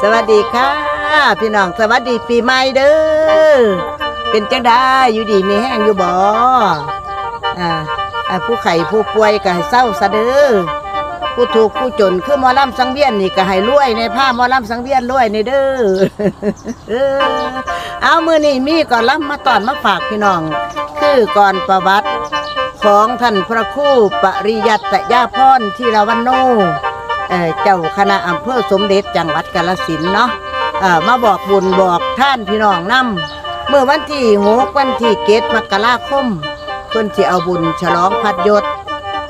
สวัสดีค่ะ พี่น้องสวัสดีปีใหม่เด้อเป็นจังได้อยู่ดีมีแห้งอยู่บ่อ่าอ่าผู้ไข้ผู้ป่วยก็ให้เศร้าซะเด้อผู้ถูกผู้จนคือหมอลำสังเวียนนี่ก็ให้รวยในผ้าหมอลำสังเวียนรวยในเด้อ เออเอามือนี่มีก่อนลำมาตอนมาฝากพี่น้อง คือก่อนประวัติของท่านพระครูปริยัตยาพรที่ราวันโน เอ่อเจ้าคณะอำเภอสมเด็จจังหวัดกาฬสินธุ์เนาะเอ่อมาบอกบุญบอกท่านพี่น้องนํเมื่อวันที่หกวันที่เกตมกราคมเพิ่นสิเอาบุญฉลองพัดยศ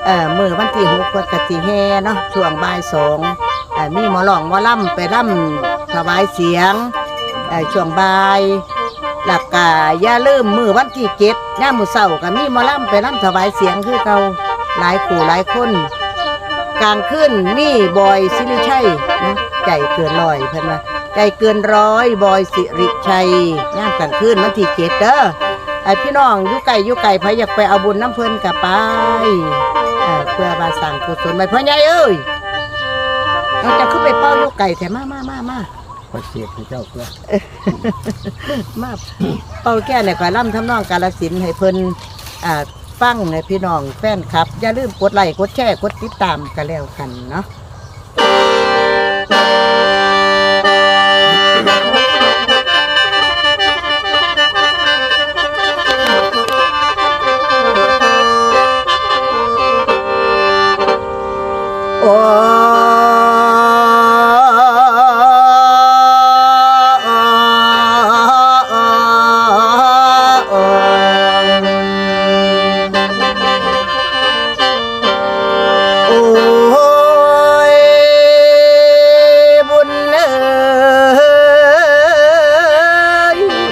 เอ่อเมื่อวันที่หกเพิ่นกสิแฮเนาะช่วงบ่ายสองเอ่อมีหมอหลองหมอล่ำไปล่ำถวายเสียงเอ่อช่วงบ่ายหลักกาอย่าลืมมือวันที่เกตย่ามมือเสาร์ก็มีหมอล่ำไปล่ำถวายเสียงคือเก่าหลายคู่หลายคน กลางขึ้นมีบอยสิริชัยนะใจเกินร้อยเพิ่นว่าใจเกินร้อยบอยสิริชัยย่ามกลางคืนวันที่เจ็ดเด้อไอพี่น้องอยู่ไก่อยู่ไก่พอยากไปเอาบุญน้ำเพิ่นกับไปเอ่อเพื่อมาสั่งกุศลไปพ่อใหญ่เอ้ยเราจะขึ้นไปเป้าอยู่ไก่แต่มามามามาขอเสียให้เจ้าเพื่อมาเป้าแก้เนี่ยก่อยล่ำทำนองกาลสินธุ์ให้เพิ่นอ่า ฟังให้พี่น้องแฟนครับ อย่าลืมกดไลค์กดแชร์กดติดตามกันแล้วกันเนาะ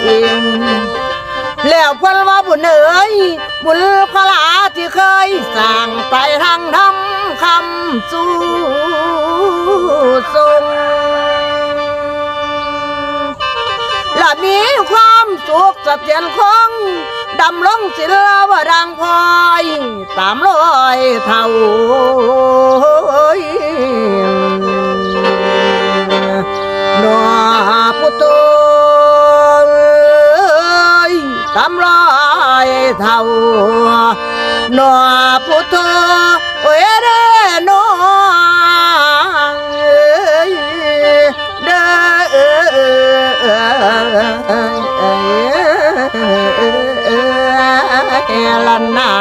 ยแล้วเพิ่นว่าบุญเอ๋ยบุญพลาที่เคยสร้างไปทางทำคำสู่ทรงและมีความสุขเสถียรคงดำลงศิลวดังพลอยตามรอยเท่าหนัวพุ ยตำลายเท่าหนอพุทธเอเรน้องเอ้ยเด้อละนา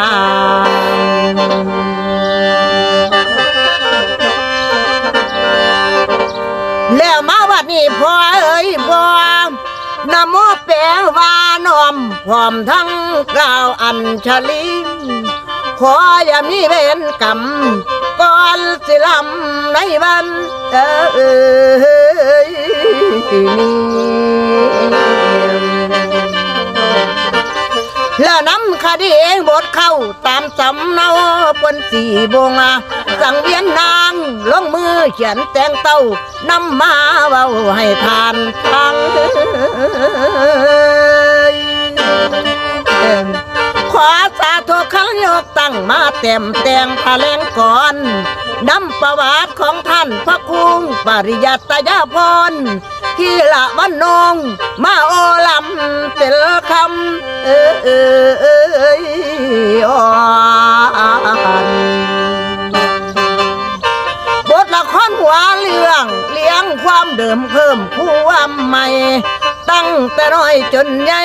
พร้อมทั้งกล่าวอัญชลีขออย่ามีเวรกรรมก่อนสิลำในวันเอ้ยแล้วนำคดีบทเข้าตามสำเนาปนสี่บงาสังเวียนนางลงมือเขียนแตงเต้านำมาเว้าให้ทานฟัง ขอสาธุขันยกตั้งมาเต็มแต่งพาแลงก่อนนำประวัติของท่านพระคุงปริยัตยาพรที่ละวันนงมาโอลำเป็นคำเออเออเอออยอ่อนบทละครหัวเรื่องเลี้ยงความเดิมเพิ่มความใหม่ ตั้งแต่น้อยจนใหญ่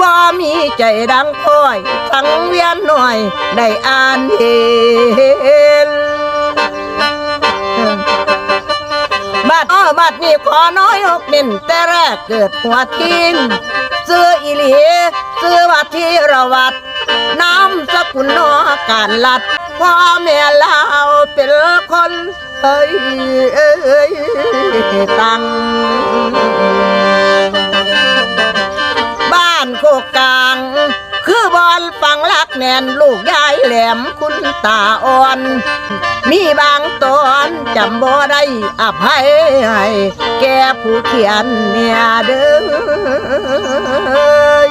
บ่มีใจดังพ้อยสังเวียนหน่อยได้อ่านเห็นบัดอ้อบัดนี่ขอน้อยอกเนินแต่แรกเกิดหัวทินซื้ออีหลีซื้อวัดที่ระวัดน้ำสกุลนอการลัดพ่อแม่ลาวเป็นคนเอ้ยเอ้ยเอ้ยตังบ้านโคกกลาง คือบอลฟังลักแนนลูกยายแหลมคุณตาอ่อน มีบางตอนจำบ่ได้อภัยให้แกผู้เขียนเนี่ยเด้อ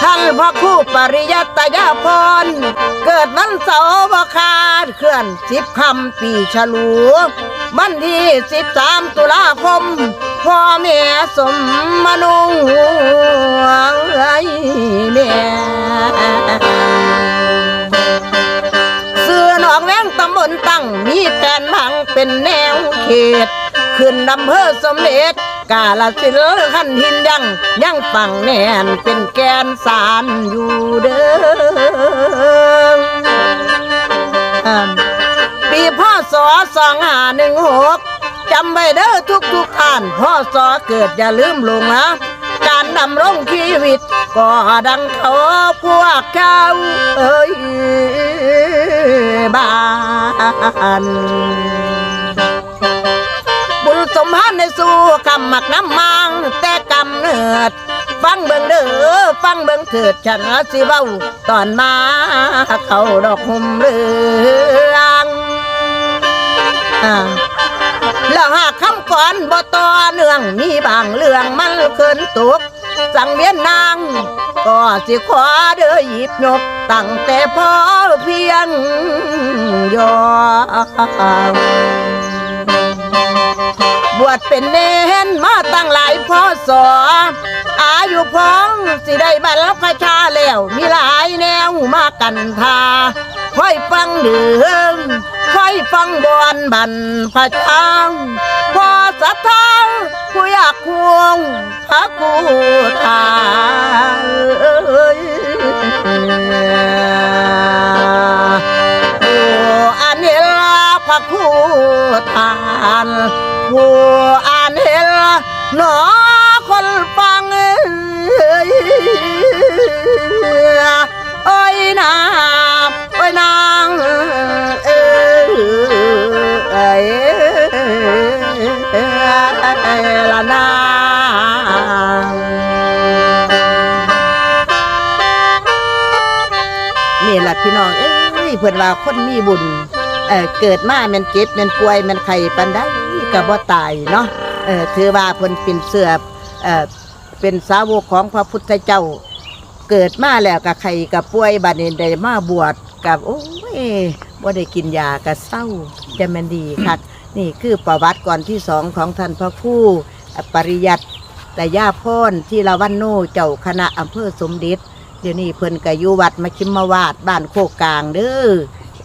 ท่านพระคู่ปริยัตยาพร เกิดวันเสาร์บคาดเคลื่อนสิบคำปีฉลูวันที่สิบสามตุลาคม พ่อแม่สมมนุงเอ้ยแม่เสือหนองแวงตำบลตั้งมีแผนพังเป็นแนวเขต ขึ้นอำเภอสมเด็จกาลสินธุ์ขันหินยังยังฝั่งแน่นเป็นแกนสารอยู่เด้ออ่าปีพ่อสอสองห้าหนึ่งหก จำไว้เด้อทุกทุกท่านพ่อสอเกิดอย่าลืมลงนะ การดำรงชีวิต ก็ดังเขาพวกเขาเอ้ยบ้านบุญสมพันในสู่คำหมักน้ำมังแต่กำเนิด ฟังเบิ่งเด้อฟังเบิ่งเถิดฉันสิเว้าตอนมาเขาดอกหุ่มเรืองอ่า แล้วหากคำก่อนบ่ต่อเนื่องมีบางเรื่องมันเคินตก สั่งเวียนนางก็สิขอเด้อหยิบยกตั้งแต่พอเพียงยอมบวชเป็นเนนมาตั้งหลายพ่อสออายุพ้องสิได้บรรพชาแล้ว มีหลายแนวมากันทาค่อยฟังเดือง ค่อยฟังบอนบันพระชางพอสัทธาผู้อยากควงพระกูทาเอ้ยโอ้อันเนลพระกูทานผู้อันเห็นหนอคนฟังเอ้ยโอ้ยนา พี่น้อง เอ้ยเพิ่นว่าคนมีบุญเออเกิดมาแมันเจ็บแมันป่วยแมันไข้ปันได้ก็บ่ตายเนาะเออถือว่าเพิ่นเป็นเสือเออเป็นสาวกของพระพุทธเจ้า เกิดมาแล้วกับใครกับป่วยบัดนี้ได้มาบวชกับโอ้ยว่าได้กินยากับเศร้าจะมันดีคักนี่คือประวัติก่อนที่สองของท่านพระครู่ปริยัติแต่ย่าพ่นที่ละวันโนเจ้าคณะอำเภอสมเด็จ เดี๋ยวนี้เพิ่นก็อยู่วัดมาคิมมาวาดบ้านโคกกลางเด้อ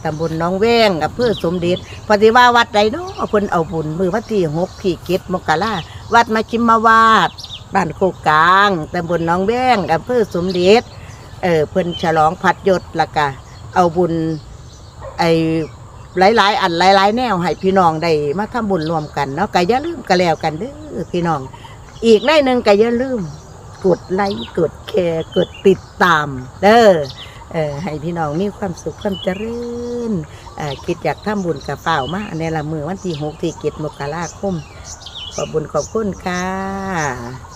ตำบลหน้องแวงอำเภอสมเด็จปฏิว่าวัดใดเนาะเพิ่นเอาบุญมือวันที่หกขีเกตมกราวัดมาคิมมาวาดบ้านโคกกลางตำบลหน้องแวงอำเภอสมเด็จเออเพิ่นฉลองพัดยศละกะเอาบุญไอ้หลายๆ อันหลายๆ แนวให้พี่น้องได้มาทำบุญรวมกันเนาะก็อย่าลืมกันแล้วกันเด้อพี่น้อง อีกในหนึ่งก็อย่าลืม กดไลค์กดแชร์กดติดตามเด้อเออให้พี่น้องมีความสุขความเจริญเออคิดอยากทำบุญกับเฝ้าวมาในละมือวันที่หกที่เจ็ดมกราคมขอบบุญขอบคุณค่ะ